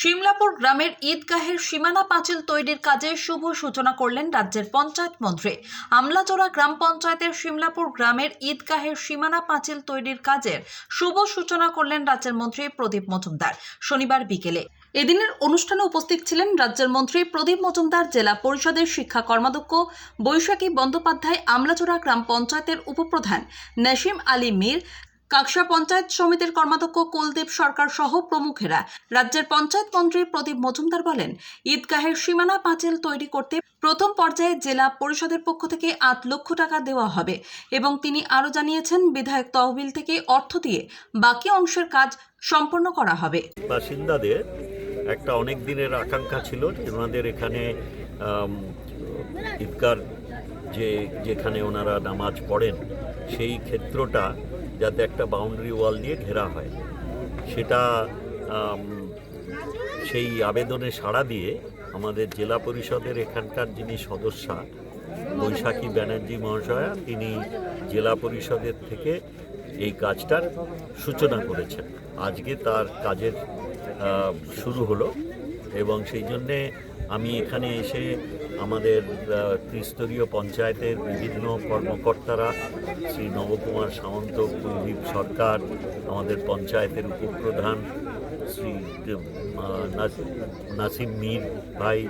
শিমলাপুর গ্রামের ঈদগাহের সীমানা পাঁচিল তৈরির কাজে শুভ সূচনা করলেন রাজ্যের পঞ্চায়েত মন্ত্রী। আমলাচোরা গ্রাম পঞ্চায়েতের শিমলাপুর গ্রামের ঈদগাহের সীমানা পাঁচিল তৈরির কাজের শুভ সূচনা করলেন রাজ্যের মন্ত্রী প্রদীপ মজুমদার শনিবার বিকেলে। এদিনের অনুষ্ঠানে উপস্থিত ছিলেন রাজ্যের মন্ত্রী প্রদীপ মজুমদার, জেলা পরিষদের শিক্ষা কর্মাধ্যক্ষ বৈশাখী বন্দ্যোপাধ্যায় আমলাচোরা গ্রাম পঞ্চায়েতের উপপ্রধান নাসিম আলী মীর কাকসা পঞ্চায়েত সমিতির কর্মাধ্যক্ষ কুলদীপ সরকার সহ প্রমুখেরা। রাজ্যের পঞ্চায়েত মন্ত্রী প্রদীপ মজুমদার বলেন, ঈদগাহের সীমানা পাঁচিল তৈরি করতে প্রথম পর্যায়ে জেলা পরিষদের পক্ষ থেকে আট লক্ষ টাকা দেওয়া হবে এবং তিনি আরও জানিয়েছেন, বিধায়ক তহবিল থেকে অর্থ দিয়ে বাকি অংশের কাজ সম্পন্ন করা হবে। বাসিন্দাদের একটা অনেক দিনের আকাঙ্ক্ষা ছিল, ওনাদের এখানে ঈদগার যে, যেখানে ওনারা নামাজ পড়েন, সেই ক্ষেত্রটা যাতে একটা বাউন্ডারি ওয়াল দিয়ে ঘেরা হয়। সেটা সেই আবেদনে সাড়া দিয়ে আমাদের জেলা পরিষদের এখানকার যিনি সদস্যা, বৈশাখী ব্যানার্জি মহাশয়া, তিনি জেলা পরিষদের থেকে এই কাজটার সূচনা করেছেন। আজকে তার কাজের শুরু হলো এবং সেই জন্যে আমি এখানে এসে আমাদের ত্রিস্তরীয় পঞ্চায়েতের বিভিন্ন কর্মকর্তারা, শ্রী নবকুমার সামন্ত, কুলদীপ সরকার, আমাদের পঞ্চায়েতের উপপ্রধান, শ্রী নাসিম মীর ভাই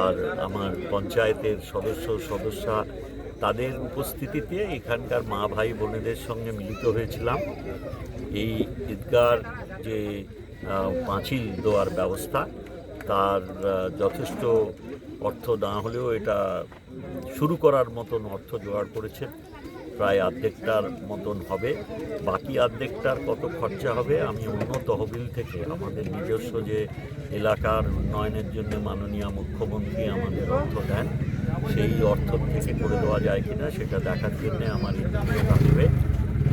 আর আমার পঞ্চায়েতের সদস্য, সদস্যা, তাদের উপস্থিতিতে এখানকার মা ভাই বোনেদের সঙ্গে মিলিত হয়েছিলাম। এই ঈদগার যে পাঁচিল দেওয়ার ব্যবস্থা তার যথেষ্ট অর্থ না হলেও এটা শুরু করার মতন অর্থ জোগাড় করেছেন প্রায় অর্ধেকটার মতন হবে। বাকি অর্ধেকটার কত খরচা হবে আমি অন্য তহবিল থেকে, আমাদের নিজস্ব যে এলাকার উন্নয়নের জন্য মাননীয় মুখ্যমন্ত্রী আমাদের অর্থ দেন, সেই অর্থ থেকে করে দেওয়া যায় কিনা সেটা দেখার জন্য আমার ভিডিওটা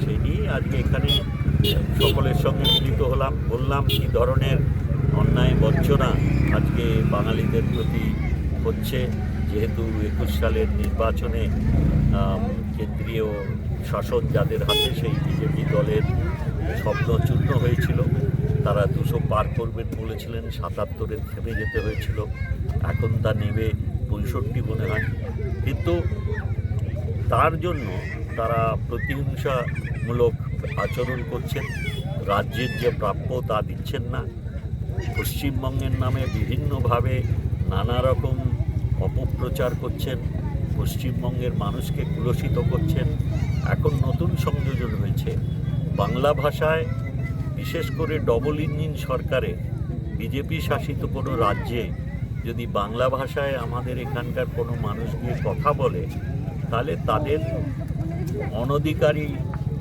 সেই নিয়েই আজকে এখানে সকলের সঙ্গে মিলিত হলাম, বললাম কী ধরনের অন্যায় বঞ্চনা আজকে বাঙালিদের প্রতি হচ্ছে। যেহেতু একুশ সালের নির্বাচনে কেন্দ্রীয় শাসন যাদের হাতে, সেই বিজেপি দলের স্বপ্ন চূর্ণ হয়েছিল। তারা দুশো পার করবেন বলেছিলেন, সাতাত্তরে থেমে যেতে হয়েছিল। এখন তা নেবে পঁয়ষট্টি মনে হয়। কিন্তু তার জন্য তারা প্রতিহিংসামূলক আচরণ করছেন। রাজ্যের যে প্রাপ্য তা দিচ্ছেন না। পশ্চিমবঙ্গের নামে বিভিন্নভাবে নানা রকম অপপ্রচার করছেন, পশ্চিমবঙ্গের মানুষকে কুলসিত করছেন। এখন নতুন সংযোজন হয়েছে। বাংলা ভাষায় বিশেষ করে ডবল ইঞ্জিন সরকারে বিজেপি শাসিত কোনো রাজ্যে যদি বাংলা ভাষায় আমাদের এখানকার কোনো মানুষ গিয়ে কথা বলে, তাহলে তাদের অনধিকারী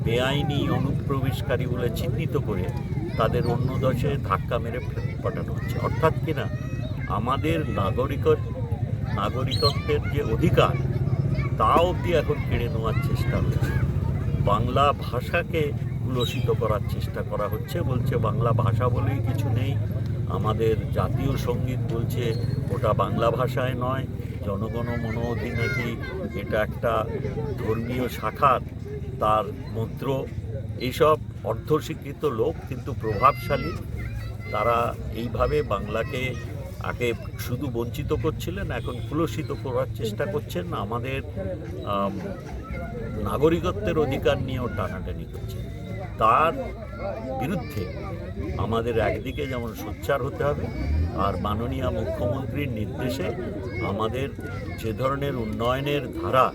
বেআইনি অনুপ্রবেশকারী বলে চিহ্নিত করে তাদের অন্য দেশে ধাক্কা মেরে পাঠানো হচ্ছে। অর্থাৎ কিনা আমাদের নাগরিক নাগরিকত্বের যে অধিকার, তা অবধি এখন কেড়ে নেওয়ার চেষ্টা হচ্ছে। বাংলা ভাষাকে কুলসিত করার চেষ্টা করা হচ্ছে বলছে বাংলা ভাষা বলেই কিছু নেই। আমাদের জাতীয় সংগীত বলছে ওটা বাংলা ভাষায় নয়। জনগণ মনোধি নাকি এটা একটা ধর্মীয় শাখার তার মন্ত্র এইসব অর্ধশিক্ষিত লোক কিন্তু প্রভাবশালী। তারা এইভাবে বাংলাকে আগে শুধু বঞ্চিত করছিলেন এখন কুলসিত করার চেষ্টা করছেন। আমাদের নাগরিকত্বের অধিকার নিয়েও টানাটানি করছে তার বিরুদ্ধে আমাদের একদিকে যেমন সোচ্চার হতে হবে আর মাননীয় মুখ্যমন্ত্রীর নির্দেশে আমাদের যে ধরনের উন্নয়নের ধারা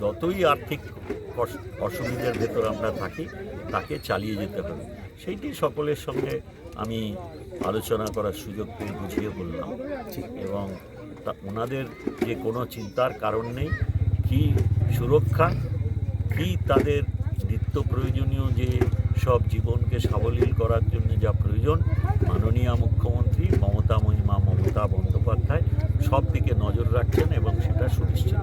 যতই আর্থিক অসুবিধার ভেতর আমরা থাকি, তাকে চালিয়ে যেতে হবে। সেইটি সকলের সঙ্গে আমি আলোচনা করার সুযোগ পেয়ে বুঝিয়ে বললাম এবং তা, ওনাদের যে কোনো চিন্তার কারণ নেই, কি সুরক্ষা, কি তাদের নিত্য প্রয়োজনীয় যে সব জীবনকে সাবলীল করার জন্য যা প্রয়োজন, মাননীয় মুখ্যমন্ত্রী মমতা মহিমা মমতা বন্দ্যোপাধ্যায় সব দিকে নজর রাখছেন এবং সেটা সুনিশ্চিত